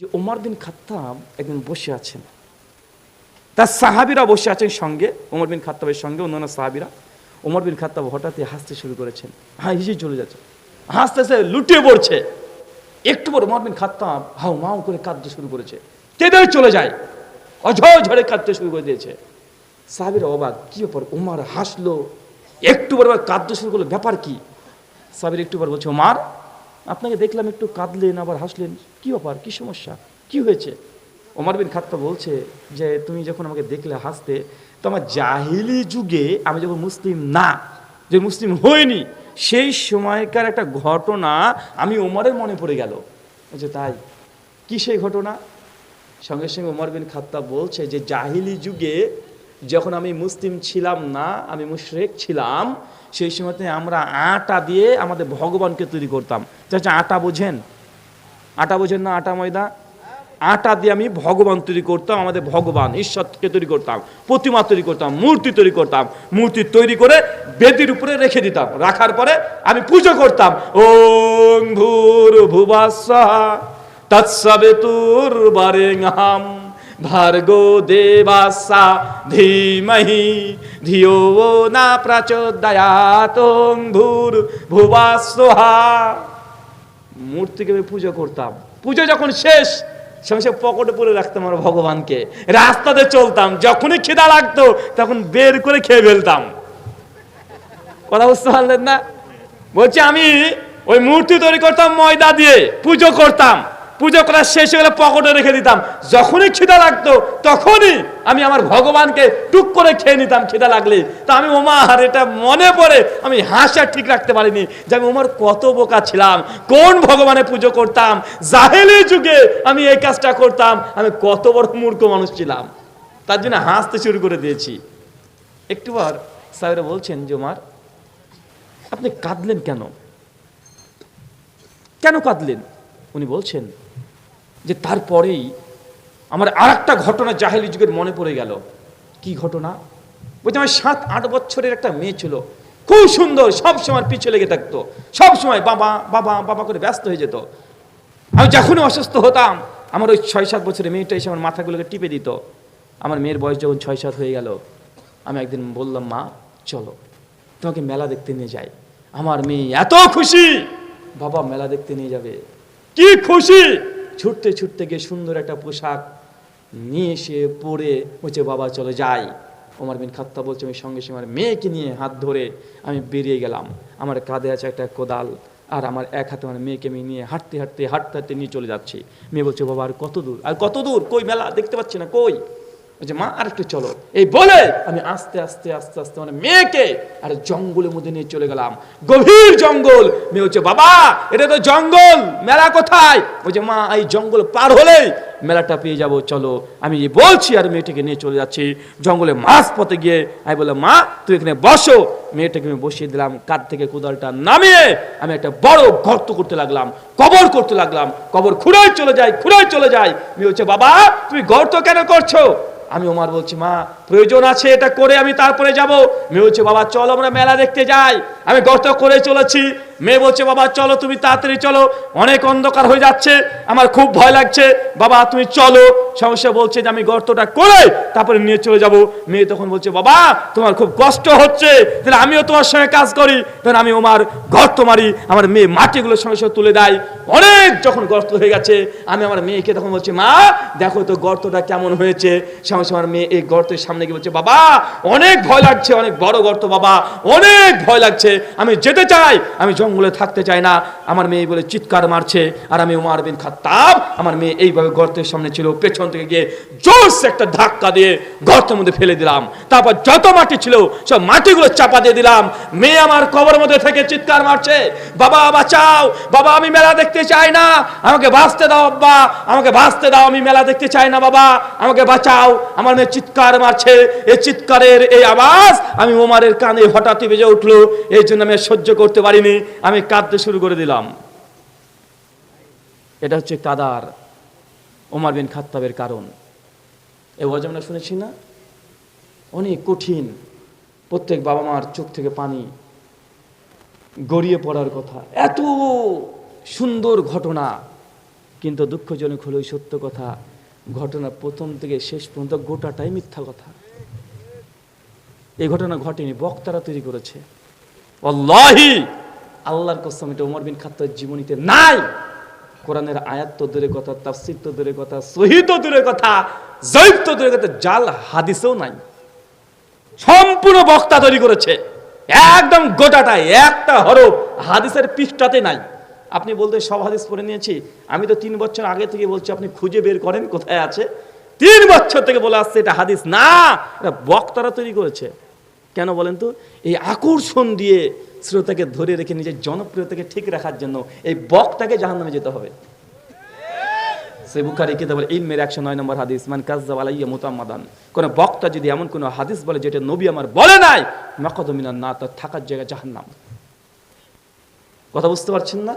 যে ওমর বিন খাত্তাব একদিন বসে আছেন। তার সাহাবিরা বসে আছেন সঙ্গে, ওমর বিন খাত্তাবের সঙ্গে, অন্যান্য সাহাবিরা। ওমর বিন খাত্তাব হঠাৎই হাসতে শুরু করেছেন। হ্যাঁ হিসেবে চলে যাচ্ছে। হাসতেছে লুটিয়ে পড়ছে। একটু পর ওমর বিন খাত্তাব হাউ মাউ করে কাঁদতে শুরু করেছে। কেঁদে চলে যায়। অঝয় ঝড়ে কাঁদতে শুরু করে দিয়েছে। সাহাবিরা অবাক, কি ব্যাপার? ওমর হাসলো। একটু পর কাঁদতে শুরু করল। ব্যাপার কি? সাবির একটু পর বলছে, ওমার আপনাকে দেখলাম একটু কাঁদলেন, আবার হাসলেন, কি ব্যাপার? কি সমস্যা? কি হয়েছে? ওমর বিন খাত্তা বলছে যে, তুমি যখন আমাকে দেখলে হাসতে, তো আমার জাহিলি যুগে আমি যখন মুসলিম না, যে মুসলিম হইনি, সেই সময়কার একটা ঘটনা আমি ওমরের মনে পড়ে গেল। বলছে তাই, কি সেই ঘটনা? সঙ্গে সঙ্গে ওমর বিন খাত্তাব বলছে যে, জাহিলি যুগে যখন আমি মুসলিম ছিলাম না, আমি মুশরেক ছিলাম, সেই সময়তে আমরা আটা দিয়ে আমাদের ভগবানকে তৈরি করতাম। চাচা, আটা বোঝেন? আটা বোঝেন না আটা ময়দা? আটা দিয়ে আমি ভগবান তৈরি করতাম, আমাদের ভগবান ঈশ্বরকে তৈরি করতাম, প্রতিমা তৈরি করতাম, মূর্তি তৈরি করতাম, মূর্তি তৈরি করে বেদির উপরে রেখে দিতাম। রাখার পরে আমি পুজো করতাম, ওং ভূর ভুবাসা তৎসবেতুর বারেঙ্গাম ভার্গো দেবাসা, ধীমহি ধিও না প্রচোদয়াত ভূর ভুবাসহা মূর্তিকে আমি পুজো করতাম। পুজো যখন শেষ সঙ্গে সঙ্গে পকেটে পরে রাখতাম আমার ভগবানকে। রাস্তাতে চলতাম। যখনই খিদা লাগতো, তখন বের করে খেয়ে ফেলতাম। কথা বুঝতে পারলেন না? বলছি, আমি ওই মূর্তি তৈরি করতাম ময়দা দিয়ে। পুজো করতাম। পুজো করা শেষ হয়ে গেলে পকেটে রেখে দিতাম। যখনই খিদা লাগতো, তখনই আমি আমার ভগবানকে টুক করে খেয়ে নিতাম, খিদা লাগলে তা আমি ওমার এটা মনে পড়ে, আমি হাসা ঠিক রাখতে পারিনি। যে আমি, ওমার কত বোকা ছিলাম, কোন ভগবানের পুজো করতাম, জাহেলি যুগে আমি এই কাজটা করতাম, আমি কত বড় মূর্খ মানুষ ছিলাম। তার জন্য হাসতে শুরু করে দিয়েছি। একটু সাহেবরা বলছেন, যে ওমার, আপনি কাঁদলেন কেন? কেন কাঁদলেন? উনি বলছেন যে তারপরেই আমার আর একটা ঘটনা জাহেলি যুগের মনে পড়ে গেল। কি ঘটনা? বলছে, আমার সাত, আট বছরের একটা মেয়ে ছিল। খুব সুন্দর, সব সময় পিছু লেগে থাকতো। সব সময় বাবা বাবা বাবা করে ব্যস্ত হয়ে যেত। আমি যখনই অসুস্থ হতাম, আমার ওই ছয়, সাত বছরের মেয়েটা এসে আমার মাথাগুলোকে টিপে দিত। আমার মেয়ের বয়স যখন ছয়, সাত হয়ে গেল, আমি একদিন বললাম, মা, চলো, তোমাকে মেলা দেখতে নিয়ে যাই। আমার মেয়ে এত খুশি! বাবা, মেলা দেখতে নিয়ে যাবে। কি খুশি! ছুটতে ছুটতে গিয়ে সুন্দর একটা পোশাক নিয়ে এসে পরে হচ্ছে বাবা, চলে যাই। ওমর বিন খাত্তা বলছে, আমি সঙ্গে সঙ্গে আমার মেয়েকে নিয়ে হাত ধরে আমি বেরিয়ে গেলাম। আমার কাঁধে আছে একটা কোদাল আর আমার এক হাতে আমার মেয়েকে আমি নিয়ে হাঁটতে হাঁটতে হাঁটতে হাঁটতে নিয়ে চলে যাচ্ছি। মেয়ে বলছে, বাবা, আর কত দূর? আর কত দূর? কই মেলা? দেখতে পাচ্ছি না, কই? বলছে, মা আর একটু চলো। এই বলে? আমি আস্তে আস্তে আস্তে আস্তে মানে মেয়েকে আর জঙ্গলের মধ্যে নিয়ে চলে গেলাম। গভীর জঙ্গল। মেয়ে হচ্ছে বাবা, এটা তো জঙ্গল, মেলা কোথায়? মা, এই জঙ্গল পার হলেই মেলাটা পেয়ে যাব, চলো। আমি বলছি আর মেয়েটাকে নিয়ে চলে যাচ্ছি, জঙ্গলে মাছ পথে গিয়ে আমি বললাম, মা, তুই এখানে বসো। মেয়েটাকে আমি বসিয়ে দিলাম কাঠ থেকে কোদালটা নামিয়ে আমি একটা বড় গর্ত করতে লাগলাম, কবর করতে লাগলাম। কবর খুঁড়াই চলে যায় খুঁড়াই চলে যায় মেয়ে হচ্ছে বাবা, তুমি গর্ত কেন করছ? আমি ওমার বলছি, মা, প্রয়োজন আছে, এটা করে আমি তারপরে যাব। মেয়ে বলছে, বাবা, চল আমরা মেলা দেখতে যাই। আমি গর্ত করে চলেছি। মেয়ে বলছে, বাবা, চলো, তুমি তাড়াতাড়ি চলো। অনেক অন্ধকার হয়ে যাচ্ছে। আমার খুব ভয় লাগছে। বাবা, তুমি চলো। সমস্যা বলছে যে, আমি গর্তটা করে তারপরে নিয়ে চলে যাব। মেয়ে তখন বলছে, বাবা, তোমার খুব কষ্ট হচ্ছে। তাহলে আমিও তোমার সঙ্গে কাজ করি। তখন আমি ওমার গর্ত মারি। আমার মেয়ে মাটিগুলোর সঙ্গে সঙ্গে তুলে দেয়। অনেক যখন গর্ত হয়ে গেছে, আমি আমার মেয়েকে তখন বলছি, মা, দেখো তো গর্তটা কেমন হয়েছে। সঙ্গে আমার মেয়ে এই গর্তের সামনে গিয়ে বলছে, বাবা, অনেক ভয় লাগছে, অনেক বড় গর্ত, বাবা, অনেক ভয় লাগছে। আমি যেতে চাই, আমি জঙ্গলে থাকতে চাই না। আমার মেয়ে বলে, চিৎকার মারছে আর আমি উমার বিন খাত্তাব। আমার মেয়ে এইভাবে গর্তের সামনে ছিল, পেছন থেকে গিয়ে জোরসে একটা ধাক্কা দিয়ে গর্তের মধ্যে ফেলে দিলাম। তারপর যত মাটি ছিল, সব মাটিগুলো চাপা দিয়ে দিলাম। মেয়ে আমার কবর মধ্যে থেকে চিৎকার মারছে, বাবা, বাঁচাও! বাবা, আমি মেলা দেখতে চাই না। আমাকে বাঁচতে দাও, আব্বা। আমাকে বাঁচতে দাও, আমি মেলা দেখতে চাই না, বাবা। আমাকে বাঁচাও! আমার মেয়ে চিৎকার মারছে। এই চিৎকারের এই আওয়াজ আমি ওমারের কানে হঠাৎই বেজে উঠল। এই জন্য আমি সহ্য করতে পারিনি। আমি কাঁদতে শুরু করে দিলাম। এটা হচ্ছে কাদার, ওমার বিন খাত্তাবের কারণ। এ ওয়াজ আমরা শুনেছি না? অনেক কঠিন, প্রত্যেক বাবা মার চোখ থেকে পানি গড়িয়ে পড়ার কথা। এত সুন্দর ঘটনা, কিন্তু দুঃখজনক হলো সত্য কথা, ঘটনা প্রথম থেকে শেষ পর্যন্ত গোটাটাই মিথ্যা কথা। এই ঘটনা ঘটেনি, বক্তারা তৈরি করেছে। অল্লাহি আল্লাহর কসম, এটা ওমর বিন খাত্তার জীবনীতে নাই। কোরআনের আয়াত তো দূরের কথা, তাফসির তো দূরের কথা সহিত দূরের কথা, জৈব তো দূরের কথা, জাল হাদিসেও নাই। সম্পূর্ণ বক্তা তৈরি করেছে। একদম গোটাটাই, একটা হরফ হাদিসের পৃষ্ঠাতে নাই। আপনি বলতে সব হাদিস পড়ে নিয়েছি। আমি তো তিন বছর আগে থেকে বলছি, আপনি খুঁজে বের করেন কোথায় আছে। তিন বছর থেকে বলে আসছে, এটা হাদিস না, এটা বক্তারা তৈরি করেছে। কেন বলেন তো? এই আকর্ষণ দিয়ে শ্রোতাকে ধরে রেখে নিজের জনপ্রিয়তাকে ঠিক রাখার জন্য এই বক্তাকে জাহান্নামে যেতে হবে। সে বুখারি কিতাব ইলমের একশো নয় নম্বর হাদিস, মান কাজ্জাব আলাইয়া মুতাম্মাদান কোন বক্তা যদি এমন কোন হাদিস বলে যেটা নবী আমার বলে নাই মাকাদমিনান না তার থাকার জায়গা জাহান্নাম। কথা বুঝতে পারছেন না?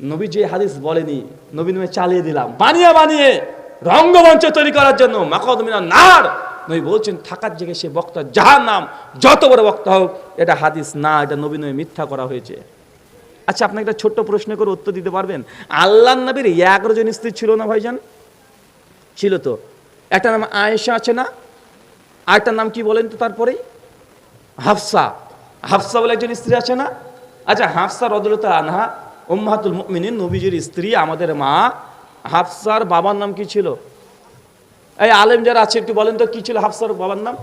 নবী যে হাদিস বলেনি, নবী নামে চালিয়ে দিলাম, বানিয়ে বানিয়ে রঙ্গমঞ্চ তৈরি করার জন্য মাকাদমিনান নার নবী বলছেন, থাকার জায়গায় সে বক্তা জাহান্নাম, যত বড় বক্তা হোক, এটা হাদিস না, এটা নবী নামে মিথ্যা করা হয়েছে। আচ্ছা আপনাকে একটা ছোট্ট প্রশ্ন করে উত্তর দিতে পারবেন? আল্লাহ নবীর এগারো জন স্ত্রী ছিল না ভাইজান? ছিল তো। একটা নাম আয়েশা আছে না? আরেকটার নাম কি বলেন তো তারপরেই হাফসা। হাফসা বলে একজন স্ত্রী আছে না? আচ্ছা হাফসা রদুলতা আনহা, উম্মাহাতুল মুমিনিন, নবীজির স্ত্রী, আমাদের মা, হাফসার বাবার নাম কি ছিল? এই আলেম যারা আছে, একটু বলেন তো, কি ছিল হাফসার বাবার নাম?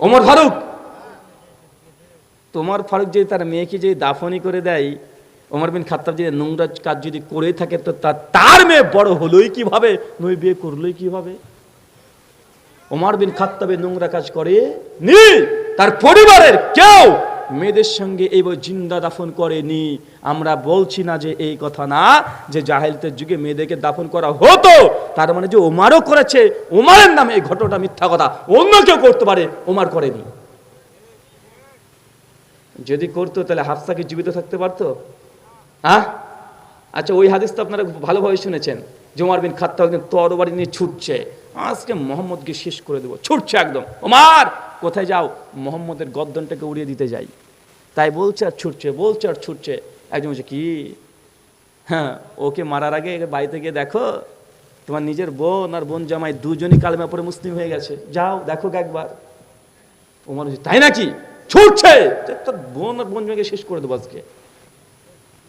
ওমর ফারুক। তোমার ফারুক যদি তার মেয়েকে যদি দাফনি করে দেয়, ওমর বিন খাত্তাব যদি নোংরা কাজ যদি করে থাকে, তো তার মেয়ে বড় হলোই কীভাবে? নই বিয়ে করলোই কীভাবে? ওমর বিন খাত্তাবে নোংরা কাজ করে নি। তার পরিবারের কেউ মেয়েদের সঙ্গে এইভাবে জিন্দা দাফন করেনি। আমরা বলছি না যে এই কথা না, যে জাহেলতের যুগে মেয়েদেরকে দাফন করা হতো, তার মানে যে ওমারও করেছে, ওমারের নামে এই ঘটনাটা মিথ্যা কথা, অন্য কেউ করতে পারে, ওমার করেনি। যদি করতো, তাহলে হাফসাকে জীবিত থাকতে পারতো? হ্যাঁ আচ্ছা ওই হাদিস তো আপনারা ভালোভাবে শুনেছেন, জুমার বিন খাত্তা একদম তরবারি নিয়ে ছুটছে, আজকে মোহাম্মদকে শেষ করে দেবো, ছুটছে একদম, ওমার! কোথায় যাও? মোহাম্মদের গদ্দনটাকে উড়িয়ে দিতে যাই। তাই বলছে আর ছুটছে, বলছে আর ছুটছে। একজন বলছে, কি? হ্যাঁ ওকে মারার আগে বাড়িতে গিয়ে দেখো, তোমার নিজের বোন আর বোন জামাই দুজনই কালেমা পরে মুসলিম হয়ে গেছে। যাও, দেখো একবার। ওমর তাই নাকি? ছুটছে! তোর বোন আর বোন জামাইকে শেষ করে দেবো আজকে।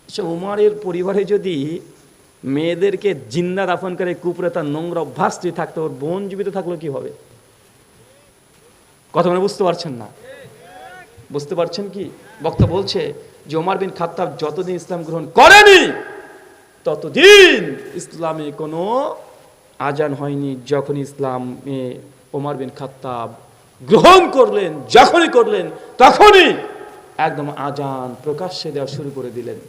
আচ্ছা উমারের পরিবারে যদি মেয়েদেরকে জিন্দা দাফন করে কুপুরে তার নোংরা অভ্যাস থাকতো, ওর বোন জীবিত থাকল কি হবে? কথা মানে বুঝতে পারছেন না। বুঝতে পারছেন কি? বক্তা বলছে যে ওমর বিন খাত্তাব যতদিন ইসলাম গ্রহণ করেনি, ততদিন ইসলামে কোনো আজান হয়নি। যখন ইসলামে ওমর বিন খাত্তাব গ্রহণ করলেন, যখনই করলেন, তখনই একদম আজান প্রকাশ্যে দেওয়া শুরু করে দিলেন।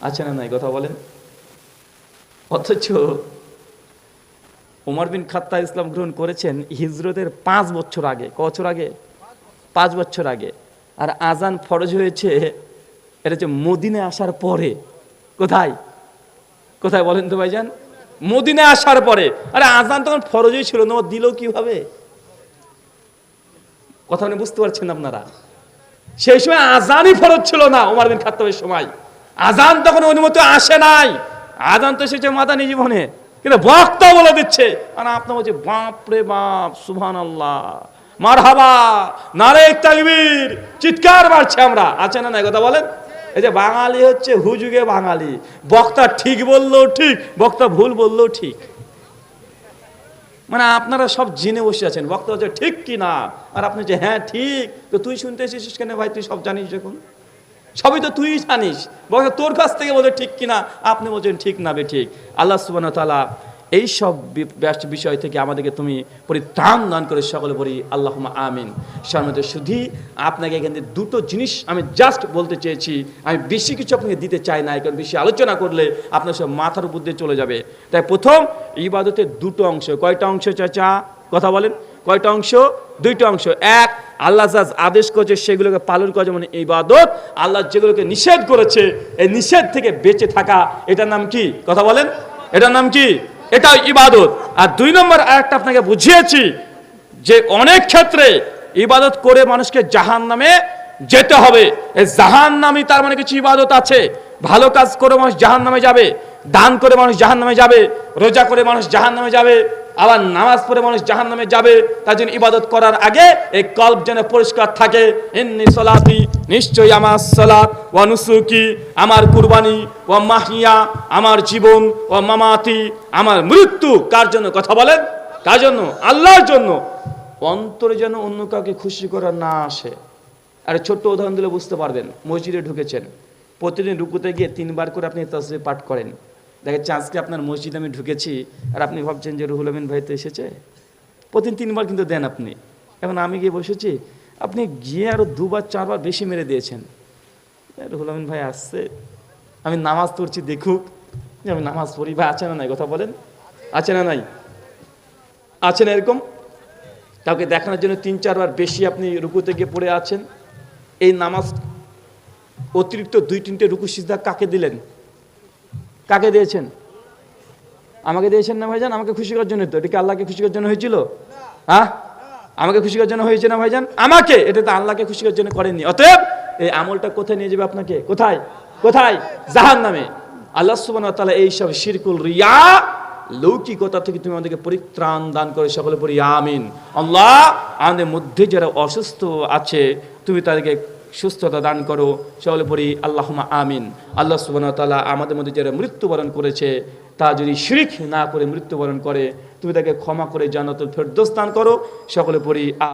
আচ্ছা না নাই? কথা বলেন। অথচ ওমর বিন খাত্তা ইসলাম গ্রহণ করেছেন হিজরতের পাঁচ বছর আগে। ক বছর আগে? পাঁচ বছর আগে। আর আজান ফরজ হয়েছে, এটা হচ্ছে মদিনে আসার পরে। কোথায়? কোথায় বলেন তো ভাইজান? মদিনে আসার পরে। আরে আজান তখন ফরজই ছিল না দিল কীভাবে? কথা মানে বুঝতে পারছেন আপনারা? সেই সময় আজানই ফরজ ছিল না ওমর বিন খাত্তাবের সময়। আজান তখন অনুমতি আসে নাই। আজান তো এসেছে মাদানী জীবনে। কিন্তু বক্তা বলে দিচ্ছে, আর আপনার বলছে বাপ রে বাপ সুবহান আল্লাহ মার হাবা নারে তাকবীর, চিৎকার মারছে আমরা। আছে না নাই কথা বলেন? এই যে বাঙালি হচ্ছে হুজুগে বাঙালি, বক্তা ঠিক বললেও ঠিক, বক্তা ভুল বললেও ঠিক। মানে আপনারা সব জেনে বসে আছেন, বক্তা হচ্ছে ঠিক কি না আর আপনি যে হ্যাঁ ঠিক। তো তুই শুনতে এসেছিস কেন ভাই? তুই সব জানিস যখন। সবই তো তুই জানিস। বক্তা তোর কাছ থেকে বলে ঠিক কিনা, আপনি বলছেন ঠিক না বে ঠিক। আল্লাহ সুবান তালা এই সব বি- ব্যাস- বিষয় থেকে আমাদেরকে তুমি পরিত্রাণ দান করে সকলে বলি আল্লাহ আমিন। সম্মত শুধু আপনাকে এখান থেকে দুটো জিনিস আমি জাস্ট বলতে চেয়েছি। আমি বেশি কিছু আপনাকে দিতে চাই না কারণ বেশি আলোচনা করলে আপনার সব মাথার উপর দিয়ে চলে যাবে। তাই প্রথম ইবাদতের দুটো অংশ। কয়টা অংশ চাচা? কথা বলেন। কয়টা অংশ? দুইটা অংশ। এক, আল্লাহ যাজ আদেশ করেছে সেগুলোকে পালন করা যেমন ইবাদত, আল্লাহ যেগুলোকে নিষেধ করেছে, এই নিষেধ থেকে বেঁচে থাকা, এটার নাম কি? কথা বলেন। এটার নাম কি? এটা ইবাদত। আর দুই নম্বর আরেকটা আপনাকে বুঝিয়েছি যে অনেক ক্ষেত্রে ইবাদত করে মানুষকে জাহান নামে যেতে হবে। এই জাহান নামে তার মানে কিছু ইবাদত আছে। ভালো কাজ করে মানুষ জাহান নামে যাবে, দান করে মানুষ জাহান নামে যাবে, রোজা করে মানুষ জাহান নামে যাবে আবার নামাজ পড়ে মানুষ জাহান নামে যাবে, তার জন্য ইবাদত করার আগে এই কল্প যেন পরিষ্কার থাকে। এমনি সলাতি নিশ্চয়ই আমার সলাত ও নুসুকি, আমার কুরবানি ও মাহিয়া, আমার জীবন ও মামাতি, আমার মৃত্যু। কার জন্য কথা বলেন? কার জন্য? আল্লাহর জন্য। অন্তরে যেন অন্য কাউকে খুশি করা না আসে। আর ছোট্ট উদাহরণ দিলে বুঝতে পারবেন, মসজিদে ঢুকেছেন। প্রতিদিন রুকুতে গিয়ে তিনবার করে আপনি তসবি পাঠ করেন। দেখা যাচ্ছে আজকে আপনার মসজিদে আমি ঢুকেছি আর আপনি ভাবছেন যে রুহুল আমিন ভাই তো এসেছে? প্রতিদিন তিনবার কিন্তু দেন আপনি। এখন আমি গিয়ে বসেছি, আপনি গিয়ে আরও দুবার, চারবার বেশি মেরে দিয়েছেন। রুহুল আমিন ভাই আসছে। আমি নামাজ পড়ছি, দেখুক। যে আমি নামাজ পড়ি ভাই, আছে না নাই? কথা বলেন। আছে না নাই? আছে না এরকম? কাউকে দেখানোর জন্য তিন, চারবার বেশি আপনি রুকুতে গিয়ে পড়ে আছেন। এই নামাজ অতিরিক্ত দুই, তিনটে রুকু সিজদা কাকে দিলেন? কাকে দিয়েছেন? আমাকে দিয়েছেন না ভাইজান? আমাকে খুশি করার জন্য তো। এটা কি আল্লাহকে খুশি করার জন্য হয়েছিল? হ্যাঁ? আমাকে খুশি করার জন্য হয়েছে না ভাইজান? আমাকে? এটা তো আল্লাহকে খুশি করার জন্য করেননি। অতএব এই আমলটা কোথায় নিয়ে যাবে আপনাকে? কোথায়? কোথায়? জাহান নামে আল্লাহ সুবান তালা এইসব শিরকুল রিয়া লৌকিকতা থেকে তুমি আমাদেরকে পরিত্রাণ দান করে। সকলে পড়ি আমিন। আল্লাহ আমাদের মধ্যে যারা অসুস্থ আছে তুমি তাদেরকে সুস্থতা দান করো সকলে পড়ি আল্লাহমা আমিন। আল্লাহ সুবান তালা আমাদের মধ্যে যারা মৃত্যুবরণ করেছে তা যদি শিরিক না করে মৃত্যুবরণ করে, তুমি তাকে ক্ষমা করে জান্নাতুল ফেরদোস্তান করো। সকলে পড়ি